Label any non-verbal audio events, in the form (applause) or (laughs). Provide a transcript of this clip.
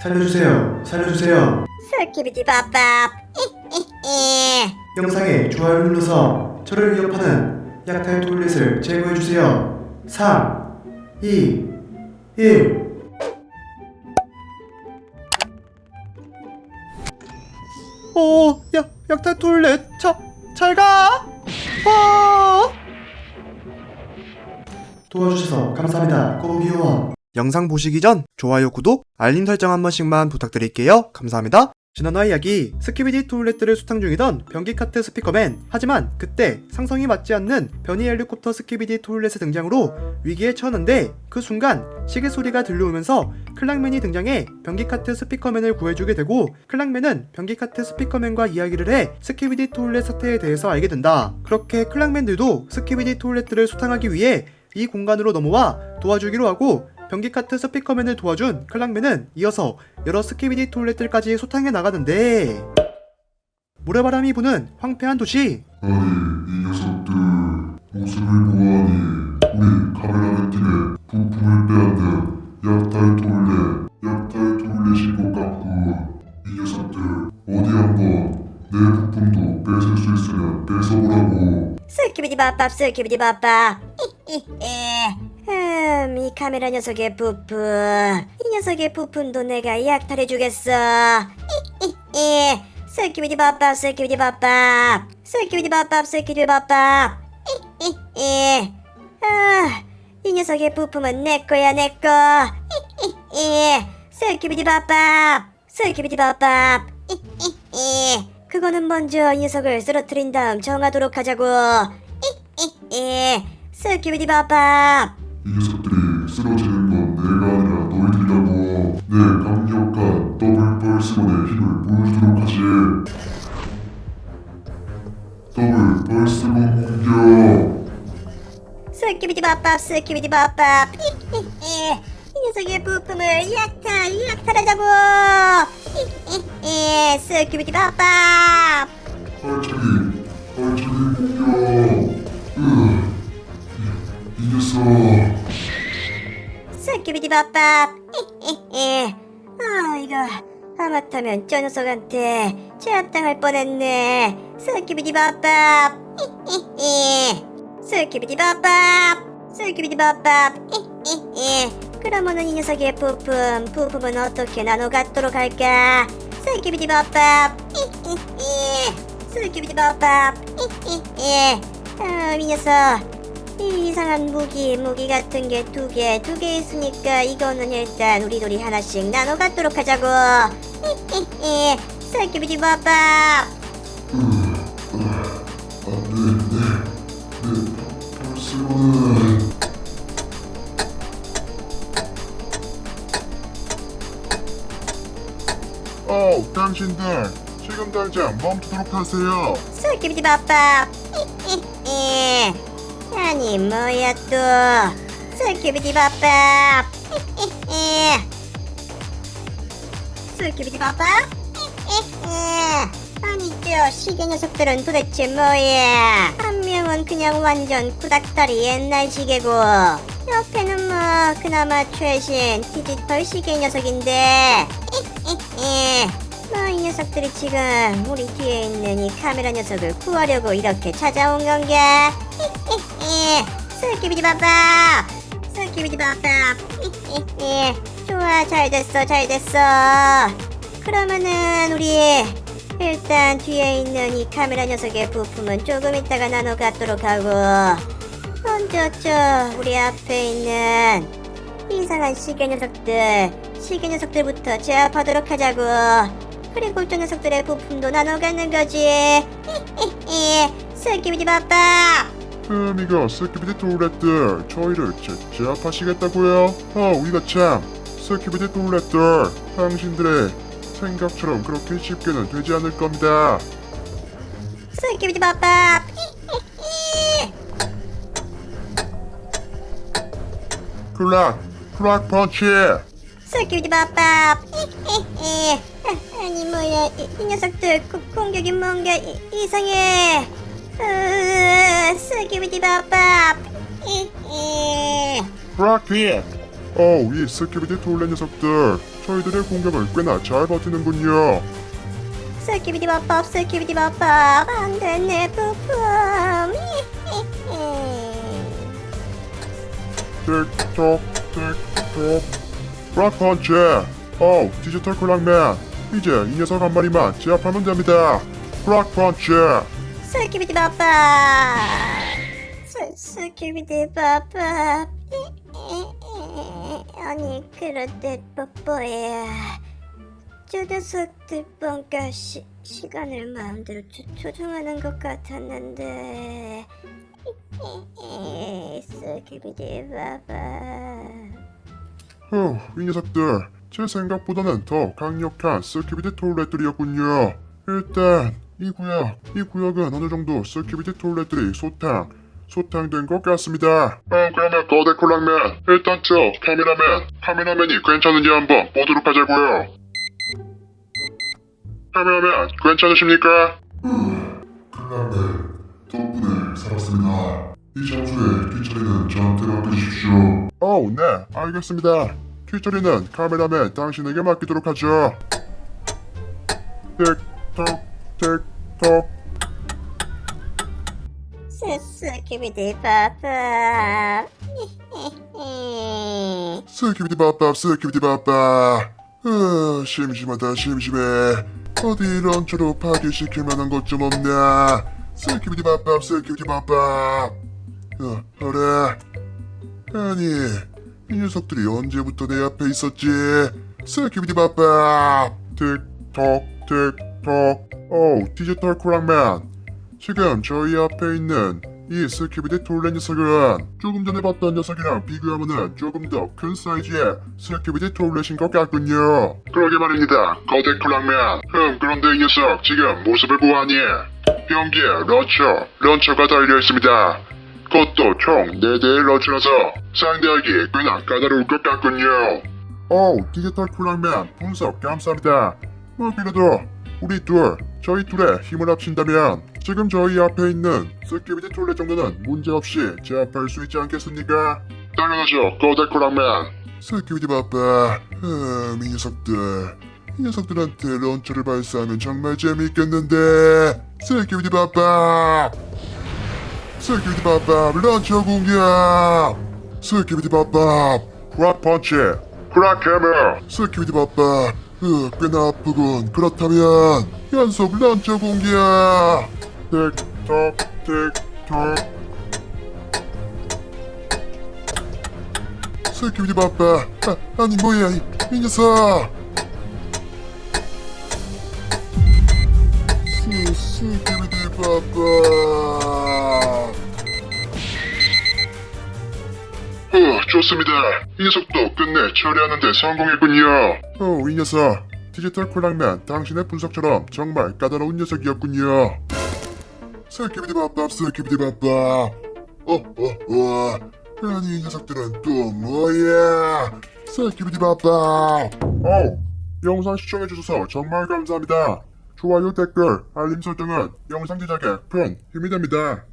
살려주세요. 살려주세요. 스키비디 바밥. (laughs) 영상에 좋아요를 눌러서 저를 위협하는 약탈 토일렛을 제거해주세요. 3, 2, 1. 오, 어, 약, 약탈 토일렛, 자, 잘 가! 어! 도와주셔서 감사합니다, 꼬부기 요원. 영상 보시기 전 좋아요, 구독, 알림 설정 한 번씩만 부탁드릴게요. 감사합니다. 지난화 이야기 스키비디 토일렛들을 수탕 중이던 변기 카트 스피커맨 하지만 그때 상성이 맞지 않는 변이 헬리콥터 스키비디 토일렛의 등장으로 위기에 처하는데 그 순간 시계 소리가 들려오면서 클락맨이 등장해 변기 카트 스피커맨을 구해주게 되고 클락맨은 변기 카트 스피커맨과 이야기를 해 스키비디 토일렛 사태에 대해서 알게 된다 그렇게 클락맨들도 스키비디 토일렛들을 수탕하기 위해 이 공간으로 넘어와 도와주기로 하고 변기 카트 스피커맨을 도와준 클락맨은 이어서 여러 스키비디 토일렛들까지 소탕해 나가는데 모래바람이 부는 황폐한 도시. 아니 이 녀석들. 모습을 보아하니 우리 카메라맨 팀의 부품을 빼앗는 약탈 토일렛 약탈 토일렛인 것 같고. 이 녀석들 어디 한번 내 부품도 뺏을 수 있으면 뺏어보라고. 스키비디 바밥 스키비디 바밥. 음, 이 카메라 녀석의 부품. 이 녀석의 부품도 내가 약탈해 주겠어. 스키비디 바밥 스키비디 바밥. 스키비디 바밥 스키비디 바밥. 아, 이 녀석의 부품은 내 거야 내 거. 스키비디 바밥. 스키비디 바밥. 그거는 먼저 이 녀석을 쓰러뜨린 다음 정하도록 하자고. 스키비디 바밥. 이 녀석들이 쓰러지는 건 내가 아니라 너희들이라고 내 강력한 더블 벌스건의 힘을 보여주도록 하지 더블 벌스건 공격 스키비디 바밥 스키비디 바밥. 이 녀석의 부품을 약탈 약탈하자고. 스키비디 바밥. 발차기 발차기 공격 으, 이, 이 녀석 스키비디 바밥. 아 이거 하마터면 저 녀석한테 제압당할 뻔했네. 스키비디 바밥. 스키비디 바밥. 스키비디 바밥. 그러면은 이 녀석의 부품 부품은 어떻게 나눠 갖도록 할까? 스키비디 바밥. 스키비디 바밥. 아, 이 녀석. 이 이상한 무기, 무기 같은 게 두 개, 두 개 있으니까 이거는 일단 우리 둘이 하나씩 나눠 갖도록 하자고. 내내 벌스건은 어, 당신들 지금 당장 멈추도록 하세요. 스키비디 바밥. 아니 뭐야 또. 스키비디 바밥. 스키비디 바밥. 아니 저 시계 녀석들은 도대체 뭐야? 한 명은 그냥 완전 구닥다리 옛날 시계고 옆에는 뭐 그나마 최신 디지털 시계 녀석인데 (laughs) 뭐 이 녀석들이 지금 우리 뒤에 있는 이 카메라 녀석을 구하려고 이렇게 찾아온 건가? 스키비디 바밥 스키비디 바밥 좋아 잘 됐어 잘 됐어. 그러면은 우리 일단 뒤에 있는 이 카메라 녀석의 부품은 조금 있다가 나눠 갖도록 하고 먼저 저 우리 앞에 있는 이상한 시계 녀석들 시계 녀석들부터 제압하도록 하자고. 그리고 저 녀석들의 부품도 나눠 갖는 거지. 스키비디 바빠 음, 이거 스키비디 토일렛들 저희를 제, 제압하시겠다고요? 아, 우리가 참 스키비디 토일렛들 당신들의 생각처럼 그렇게 쉽게는 되지 않을 겁니다. 스키비디 바빠 클락, 클락 펀치. 스키비디 바빠 (laughs) 아니 뭐야 이, 이 녀석들 고, 공격이 뭔가 이, 이상해 으, 스키비디 바빠. 클락 hit. 어, 이 스키비디 토일렛 녀석들. 저희들의 공격을 꽤나 잘 버티는군요. 스키비디 바밥 스키비디 바밥 안돼 내 부품. 틱톡 틱톡. 락 펀치. 어 디지털 콜랑맨. 이제 이 녀석 한 마리만 제압하면 됩니다. 락 펀치 바밥 스, 스키비디 바밥 아니 그런데 뽀뽀야 저 녀석들 뭔가 시, 시간을 마음대로 조, 조종하는 것 같았는데. 스키비디 바밥 후, 이 녀석들. 제 생각보다는 더 강력한 스키비디 톨렛들이었군요. 일단 이 구역 이 구역은 어느 정도 스키비디 톨렛들이 소탕 소탕된 것 같습니다 어 그러면 거대 콜랑맨 일단 저 카메라맨 카메라맨이 괜찮은지 한번 보도록 하자고요 카메라맨 괜찮으십니까? 덕분에 살았습니다. 이 장소의 뒷처리는 저한테 맡겨주십시오. 어우, 네, 알겠습니다. 뒷처리는 카메라맨 당신에게 맡기도록 하죠. 틱톡, 틱톡. 스, 스키비디 바밥 스키비디 바밥, 스키비디 바밥. 아, 심심하다, 심심해. 어디 런처로 파괴시킬 만한 것 좀 없나? 스키비디 바밥, 스키비디 바밥. 어, 그래. 아니, 이 녀석들이 언제부터 내 앞에 있었지? 스키비디 바밥. 틱톡, 틱톡. 오, 디지털 쿠랑맨. 지금 저희 앞에 있는 이 스키비디 톨렌 녀석은 조금 전에 봤던 녀석이랑 비교하면은 조금 더 큰 사이즈의 스키비디 톨렛인 것 같군요. 그러게 말입니다. 거대 쿨랑맨. 흠, 그런데 이 녀석 지금 모습을 보아하니 병기에 런처, 런처가 달려 있습니다. 그것도 총 4대의 런처라서 상대하기 꽤나 까다로울 것 같군요. 오, 디지털 쿨랑맨 분석 감사합니다. 뭐 그래도 우리 둘, 저희 둘의 힘을 합친다면 지금 저희 앞에 있는 스키비디 톨렛 정도는 문제없이 제압할 수 있지 않겠습니까? 당연하죠, 거대코랑맨. 스키비디 바빠. 음, 이 녀석들. 이 녀석들한테 런처를 발사하면 정말 재미있겠는데. 스키비디 바빠. 스키비디 바빠, 런처 공격. 스키비디 바빠, 크락 펀치. 크락 해머. 스키비디 바빠. 으, 꽤나 아프군. 그렇다면 연속 런처 공격. 틱톡 틱톡. 스키비디 바빠. 아, 아니 뭐야 이, 이 녀석. 좋습니다. 이 녀석도 끝내 처리하는데 성공했군요. 어, 이 녀석. 디지털 콜랑맨, 당신의 분석처럼 정말 까다로운 녀석이었군요. 스키비디 바밥. 어, 어, 어. 아니, 이 녀석들은 또 뭐야? 스키비디 바밥. 어, 영상 시청해주셔서 정말 감사합니다. 좋아요, 댓글, 알림 설정은 영상 제작에 큰 힘이 됩니다.